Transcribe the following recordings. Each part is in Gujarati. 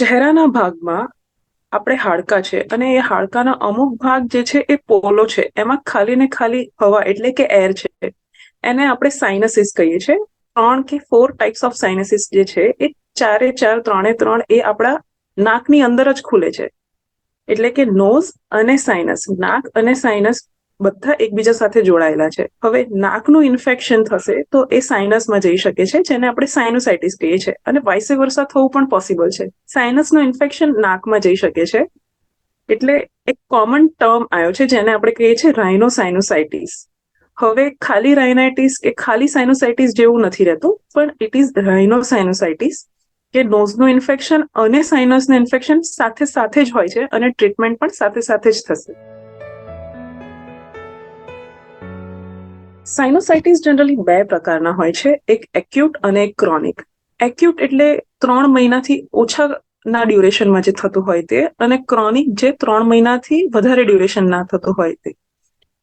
ચહેરાના ભાગમાં આપણે હાડકા છે અને એ હાડકાના અમુક ભાગ જે છે એ પોલો છે. એમાં ખાલી ને ખાલી હવા એટલે કે એર છે. એને આપણે સાઇનસીસ કહીએ છીએ ત્રણ કે ફોર ટાઈપ્સ ઓફ સાઇનસીસ જે છે એ ચારે ચાર, ત્રણે ત્રણ એ આપણા નાકની અંદર જ ખુલે છે. એટલે કે નોઝ અને સાઇનસ નાક અને સાઇનસ બધા એકબીજા સાથે જોડાયેલા છે. હવે નાકનું ઇન્ફેક્શન થશે તો એ સાઇનસમાં જઈ શકે છે, જેને આપણે સાઇનોસાઇટિસ કહીએ છીએ અને વાઇસે વર્ષા થવું પણ પોસિબલ છે. સાઇનસનું ઇન્ફેક્શન નાકમાં જઈ શકે છે. એટલે એક કોમન ટર્મ આવ્યો છે, જેને આપણે કહીએ છીએ રાઇનોસાઇનોસાઇટિસ હવે ખાલી રાઇનાઇટિસ કે ખાલી સાઇનોસાઇટિસ જેવું નથી રહેતું, પણ ઇટ ઇઝ રાઇનોસાઇનોસાઇટિસ કે નોઝનું ઇન્ફેક્શન અને સાઇનસનું ઇન્ફેક્શન સાથે સાથે જ હોય છે અને ટ્રીટમેન્ટ પણ સાથે સાથે જ થશે. સાઇનોસાઇટિસ જનરલી બે પ્રકારના હોય છે, એક એક્યુટ અને એક ક્રોનિક એક્યુટ એટલે ત્રણ મહિનાથી ઓછાના ડ્યુરેશનમાં જે થતું હોય તે અને ક્રોનિક જે ત્રણ મહિનાથી વધારે ડ્યુરેશન ના થતું હોય તે.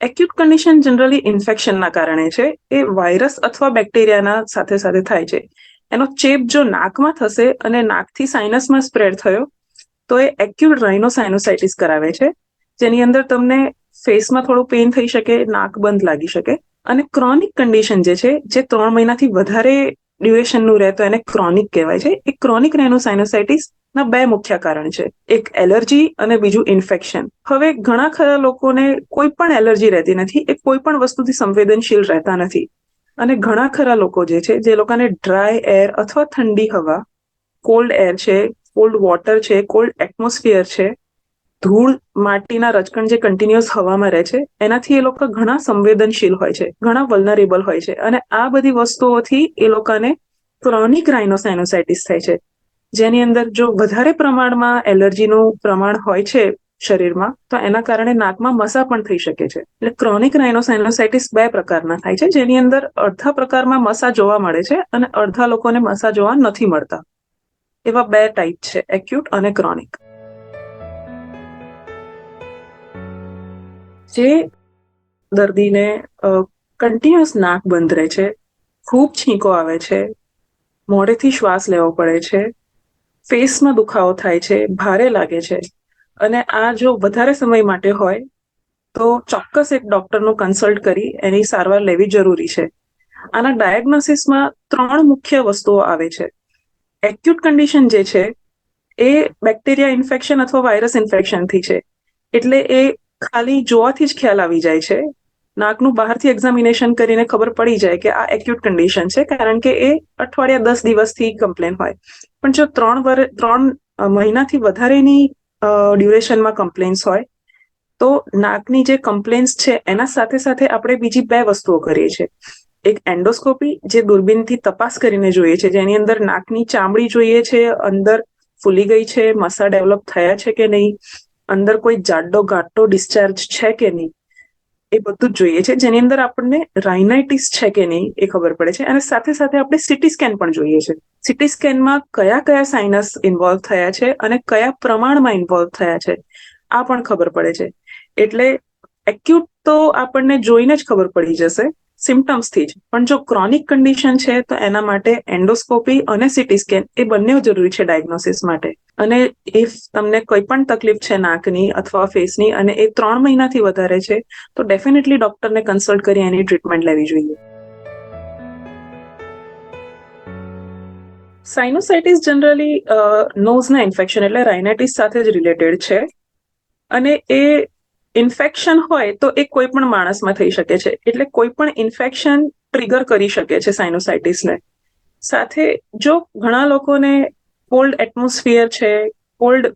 એક્યુટ કન્ડિશન જનરલી ઇન્ફેક્શનના કારણે છે, એ વાયરસ અથવા બેક્ટેરિયાના સાથે સાથે થાય છે. એનો ચેપ જો નાકમાં થશે અને નાકથી સાઇનસમાં સ્પ્રેડ થયો, તો એ એક્યુટ રાઇનોસાઇનોસાઇટિસ કરાવે છે. જેની અંદર તમને ફેસમાં થોડું પેઇન થઈ શકે, નાક બંધ લાગી શકે. અને ક્રોનિક કન્ડિશન જે છે, જે ત્રણ મહિનાથી વધારે ડ્યુરેશનનું રહેતો એને ક્રોનિક કહેવાય છે. એ ક્રોનિક રેનોસાઇનોસાઇટિસ ના બે મુખ્ય કારણ છે. એક એલર્જી અને બીજું ઇન્ફેક્શન હવે ઘણા ખરા લોકોને કોઈ પણ એલર્જી રહેતી નથી, એ કોઈ પણ વસ્તુથી સંવેદનશીલ રહેતા નથી. અને ઘણા ખરા લોકો જે છે, જે લોકોને ડ્રાય એર અથવા ઠંડી હવા કોલ્ડ એર છે કોલ્ડ વોટર છે કોલ્ડ એટમોસ્ફિયર છે ધૂળ માટીના રચકણ જે કન્ટિન્યુઅસ હવામાં રહે છે, એનાથી એ લોકો ઘણા સંવેદનશીલ હોય છે, ઘણા વલનરેબલ હોય છે. અને આ બધી વસ્તુઓથી એ લોકોને ક્રોનિક રાઇનોસાઇનોસાઇટિસ થાય છે. જેની અંદર જો વધારે પ્રમાણમાં એલર્જીનું પ્રમાણ હોય છે શરીરમાં, તો એના કારણે નાકમાં મસા પણ થઈ શકે છે. એટલે ક્રોનિક રાઇનોસાઇનોસાઇટિસ બે પ્રકારના થાય છે. જેની અંદર અડધા પ્રકારમાં મસા જોવા મળે છે અને અડધા લોકોને મસા જોવા નથી મળતા. એવા બે ટાઈપ છે એક્યુટ અને ક્રોનિક. જે દર્દીને કન્ટિન્યુઅસ નાક બંધ રહે છે, ખૂબ છીંકો આવે છે, મોઢેથી શ્વાસ લેવો પડે છે, ફેસમાં દુખાવો થાય છે, ભારે લાગે છે. અને આ જો વધારે સમય માટે હોય, તો ચોક્કસ એક ડોક્ટરનું કન્સલ્ટ કરી એની સારવાર લેવી જરૂરી છે. આના ડાયગ્નોસિસમાં ત્રણ મુખ્ય વસ્તુઓ આવે છે. એક્યુટ કન્ડિશન જે છે, એ બેક્ટેરિયા ઇન્ફેક્શન અથવા વાયરસ ઇન્ફેક્શનથી છે. એટલે એ ખાલી જોવાથી જ ખ્યાલ આવી જાય છે. નાકનું બહારથી એક્ઝામિનેશન કરીને ખબર પડી જાય કે આ એક્યુટ કન્ડિશન છે, કારણ કે એ અઠવાડિયા દસ દિવસથી કમ્પ્લેન હોય. પણ જો ત્રણ વર, ત્રણ મહિનાથી વધારેની ડ્યુરેશનમાં કમ્પ્લેન્સ હોય, તો નાકની જે કમ્પ્લેન્સ છે, એના સાથે સાથે આપણે બીજી બે વસ્તુઓ કરીએ છીએ. એક એન્ડોસ્કોપી જે દૂરબીનથી તપાસ કરીને જોઈએ છે, જેની અંદર નાકની ચામડી જોઈએ છે, અંદર ફૂલી ગઈ છે મસા ડેવલપ થયા છે કે નહીં અંદર કોઈ જાડો ગાટો ડિસ્ચાર્જ છે કે નહીં, એ બધું જ જોઈએ છે. જેની અંદર આપણને રાઇનાઇટિસ છે કે નહીં એ ખબર પડે છે. અને સાથે સાથે આપણે સિટી સ્કેન પણ જોઈએ છે. સિટી સ્કેનમાં કયા કયા સાઇનસ ઇન્વોલ્વ થયા છે અને કયા પ્રમાણમાં ઇન્વોલ્વ થયા છે, આ પણ ખબર પડે છે. એટલે એક્યુટ તો આપણને જોઈને જ ખબર પડી જશે. સિમ્ટમ્સથી જ. પણ જો ક્રોનિક કન્ડિશન છે, તો એના માટે એન્ડોસ્કોપી અને સિટી સ્કેન એ બંને જરૂરી છે ડાયગ્નોસિસ માટે. અને ઇફ તમને કોઈ પણ તકલીફ છે નાકની અથવા ફેસની અને એ ત્રણ મહિનાથી વધારે છે, તો ડેફિનેટલી ડોક્ટરને કન્સલ્ટ કરી એની ટ્રીટમેન્ટ લેવી જોઈએ. સાઇનોસાઇટિસ જનરલી નોઝના ઇન્ફેક્શન એટલે રાઇનાઇટિસ સાથે જ રિલેટેડ છે. અને એ ઇન્ફેક્શન હોય તો એ કોઈ પણ માણસમાં થઈ શકે છે. એટલે કોઈ પણ ઇન્ફેક્શન ટ્રિગર કરી શકે છે સાઇનોસાઇટિસને. સાથે જો ઘણા લોકોને કોલ્ડ એટમોસ્ફિયર છે, કોલ્ડ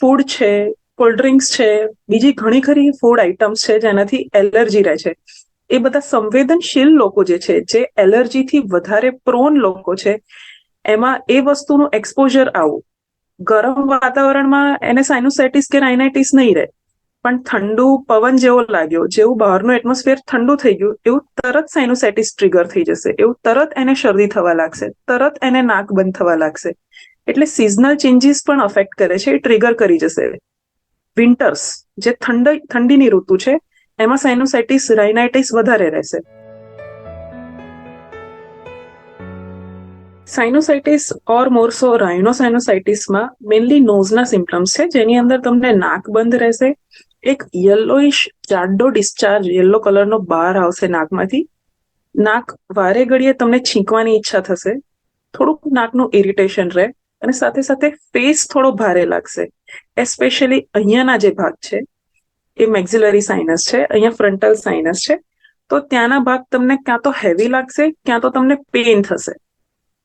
ફૂડ છે, કોલ્ડ ડ્રિંક્સ છે, બીજી ઘણી ખરી ફૂડ આઇટમ્સ છે જેનાથી એલર્જી રહે છે. એ બધા સંવેદનશીલ લોકો જે છે, જે એલર્જીથી વધારે પ્રોન લોકો છે, એમાં એ વસ્તુનું એક્સપોઝર આવું. ગરમ વાતાવરણમાં એને સાઇનોસાઇટિસ કે રાઇનાઇટિસ નહીં રહે. પણ ઠંડુ પવન જેવો લાગ્યો, જેવું બહારનું એટમોસ્ફિયર ઠંડુ થઈ ગયું, એવું તરત સાઇનોસાઇટિસ ટ્રિગર થઈ જશે, એવું તરત એને શરદી થવા લાગશે, તરત એને નાક બંધ થવા લાગશે. એટલે સિઝનલ ચેન્જીસ પણ અફેક્ટ કરે છે, એ ટ્રિગર કરી જશે. વિન્ટર્સ જે ઠંડ ઠંડીની ઋતુ છે, એમાં સાઇનોસાઇટિસ રાઇનાઇટિસ વધારે રહેશે. સાઇનોસાઇટિસ ઓર મોરસો રાઇનોસાઇનોસાઇટિસમાં મેનલી નોઝના સિમ્પટમ્સ છે, જેની અંદર તમને નાક બંધ રહેશે એક યલોઇશ જાડો ડિસ્ચાર્જ યલો કલરનો બહાર આવશે નાકમાંથી. નાક વારે ઘડીએ તમને છીંકવાની ઈચ્છા થશે. થોડુંક નાકનું ઇરિટેશન રહે અને સાથે સાથે ફેસ થોડો ભારે લાગશે. એસ્પેશિયલી અહીંયાના જે ભાગ છે, એ મેક્ઝિલરી સાઇનસ છે, અહીંયા ફ્રન્ટલ સાઇનસ છે, તો ત્યાંના ભાગ તમને ક્યાં તો હેવી લાગશે, ક્યાં તો તમને પેન થશે.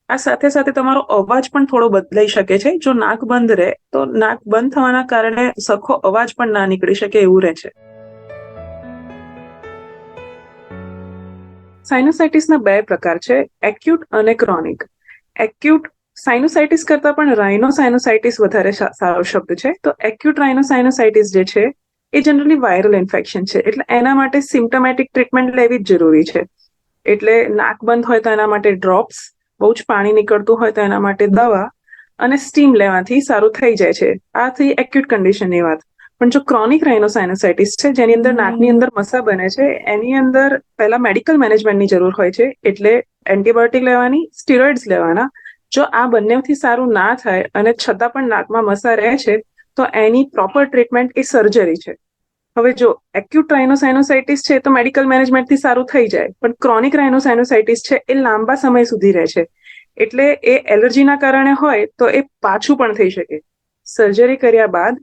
આ સાથે સાથે તમારો અવાજ પણ થોડો બદલાઈ શકે છે. જો નાક બંધ રહે, તો નાક બંધ થવાના કારણે સરખો અવાજ પણ ના નીકળી શકે એવું રહે છે. સાઇનોસાઇટિસના બે પ્રકાર છે એક્યુટ અને ક્રોનિક એક્યુટ સાઇનોસાઇટિસ કરતાં પણ રાઇનોસાઇનોસાઇટિસ વધારે સારો શબ્દ છે. તો એક્યુટ રાઇનોસાઇનોસાઇટિસ જે છે, એ જનરલી વાયરલ ઇન્ફેક્શન છે. એટલે એના માટે સિમ્ટમેટિક ટ્રીટમેન્ટ લેવી જ જરૂરી છે. એટલે નાક બંધ હોય તો એના માટે ડ્રોપ્સ બહુ જ પાણી નીકળતું હોય તો એના માટે દવા અને સ્ટીમ લેવાથી સારું થઈ જાય છે. આ થઈ એક્યુટ કન્ડિશનની વાત. પણ જો ક્રોનિક રાઇનોસાઇનોસાઇટિસ છે જેની અંદર નાકની અંદર મસા બને છે એની અંદર પહેલા મેડિકલ મેનેજમેન્ટની જરૂર હોય છે એટલે એન્ટીબાયોટિક લેવાની સ્ટીરોઇડ્સ લેવાના. જો આ બંનેથી સારું ના થાય અને છતાં પણ નાકમાં મસા રહે છે તો એની પ્રોપર ટ્રીટમેન્ટ એ સર્જરી છે. હવે જો એક્યુટ રાઇનોસાઇનોસાઇટિસ છે, તો મેડિકલ મેનેજમેન્ટથી સારું થઈ જાય. પણ ક્રોનિક રાઇનોસાઇનોસાઇટિસ છે, એ લાંબા સમય સુધી રહે છે. એટલે એ એલર્જીના કારણે હોય, તો એ પાછું પણ થઈ શકે. સર્જરી કર્યા બાદ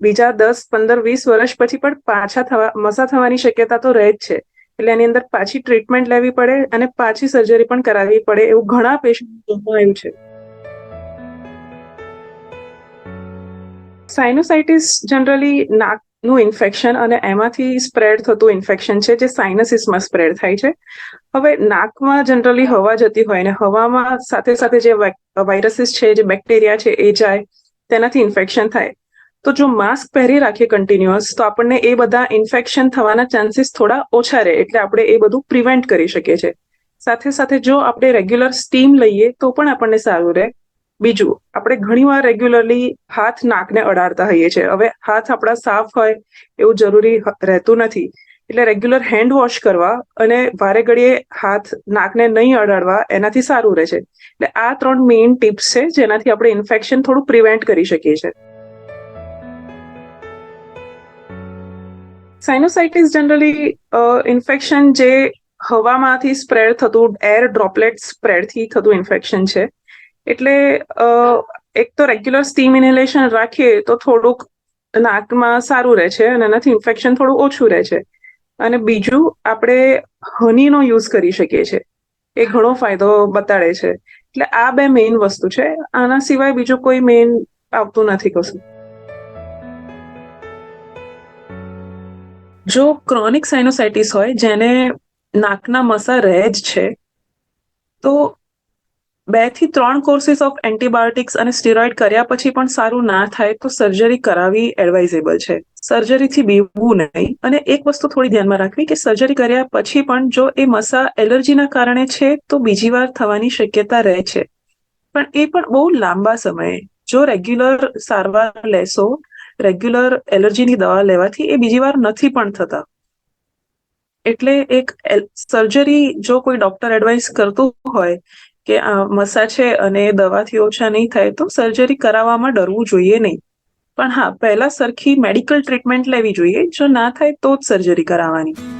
બીજા દસ, પંદર, વીસ વર્ષ પછી પણ પાછા થવા, મસા થવાની શક્યતા તો રહે જ છે. એટલે એની અંદર પાછી ટ્રીટમેન્ટ લેવી પડે અને પાછી સર્જરી પણ કરાવવી પડે એવું ઘણા પેશન્ટ આવ્યું છે. સાઇનોસાઇટિસ જનરલી નાક નું ઇન્ફેક્શન અને એમાંથી સ્પ્રેડ થતું ઇન્ફેક્શન છે, જે સાઇનસિસમાં સ્પ્રેડ થાય છે. હવે નાકમાં જનરલી હવા જતી હોય ને હવામાં સાથે સાથે જે વાયરસીસ છે, જે બેક્ટેરિયા છે, એ જાય, તેનાથી ઇન્ફેક્શન થાય. તો જો માસ્ક પહેરી રાખીએ કન્ટિન્યુઅસ તો આપણને એ બધા ઇન્ફેક્શન થવાના ચાન્સીસ થોડા ઓછા રહે, એટલે આપણે એ બધું પ્રિવેન્ટ કરી શકીએ છીએ. સાથે સાથે જો આપણે રેગ્યુલર સ્ટીમ લઈએ, તો પણ આપણને સારું રહે. બીજું, આપણે ઘણીવાર રેગ્યુલરલી હાથ નાકને અડાડતા હોઈએ છીએ. હવે હાથ આપણા સાફ હોય એવું જરૂરી રહેતું નથી. એટલે રેગ્યુલર હેન્ડ વોશ કરવા અને વારે ઘડીએ હાથ નાકને નહીં અડાડવા એનાથી સારું રહે છે. એટલે આ ત્રણ મેઇન ટિપ્સ છે જેનાથી આપણે ઇન્ફેક્શન થોડું પ્રિવેન્ટ કરી શકીએ છીએ. સાઇનોસાઇટિસ જનરલી ઇન્ફેક્શન જે હવામાંથી સ્પ્રેડ થતું એર ડ્રોપલેટ સ્પ્રેડથી થતું ઇન્ફેક્શન છે. એટલે એક તો રેગ્યુલર સ્ટીમ ઇન્હેલેશન રાખીએ તો થોડુંક નાકમાં સારું રહે છે અને એનાથી ઇન્ફેક્શન થોડું ઓછું રહે છે. અને બીજું, આપણે હનીનો યુઝ કરી શકીએ છીએ. એ ઘણો ફાયદો બતાડે છે. એટલે આ બે મેઇન વસ્તુ છે. આના સિવાય બીજું કોઈ મેઇન આવતું નથી કશું. જો ક્રોનિક સાઇનોસાઇટિસ હોય, જેને નાકના મસા રહે જ છે, તો બેથી ત્રણ કોર્સીસ ઓફ એન્ટીબાયોટિક્સ અને સ્ટીરોઇડ કર્યા પછી પણ સારું ના થાય તો સર્જરી કરાવી એડવાઇઝેબલ છે. સર્જરીથી બીવવું નહીં. અને એક વસ્તુ થોડી ધ્યાનમાં રાખવી કે સર્જરી કર્યા પછી પણ જો એ મસા એલર્જીના કારણે છે તો બીજી વાર થવાની શક્યતા રહે છે. પણ એ પણ બહુ લાંબા સમયે. જો રેગ્યુલર સારવાર લેશો રેગ્યુલર એલર્જીની દવા લેવાથી એ બીજી વાર નથી પણ થતા. એટલે એક સર્જરી જો કોઈ ડોક્ટર એડવાઇસ કરતું હોય કે આ મસા છે અને દવાથી ઓછા નહીં થાય, તો સર્જરી કરાવવામાં ડરવું જોઈએ નહીં. પણ હા, પહેલા સરખી મેડિકલ ટ્રીટમેન્ટ લેવી જોઈએ. જો ના થાય, તો જ સર્જરી કરાવવાની.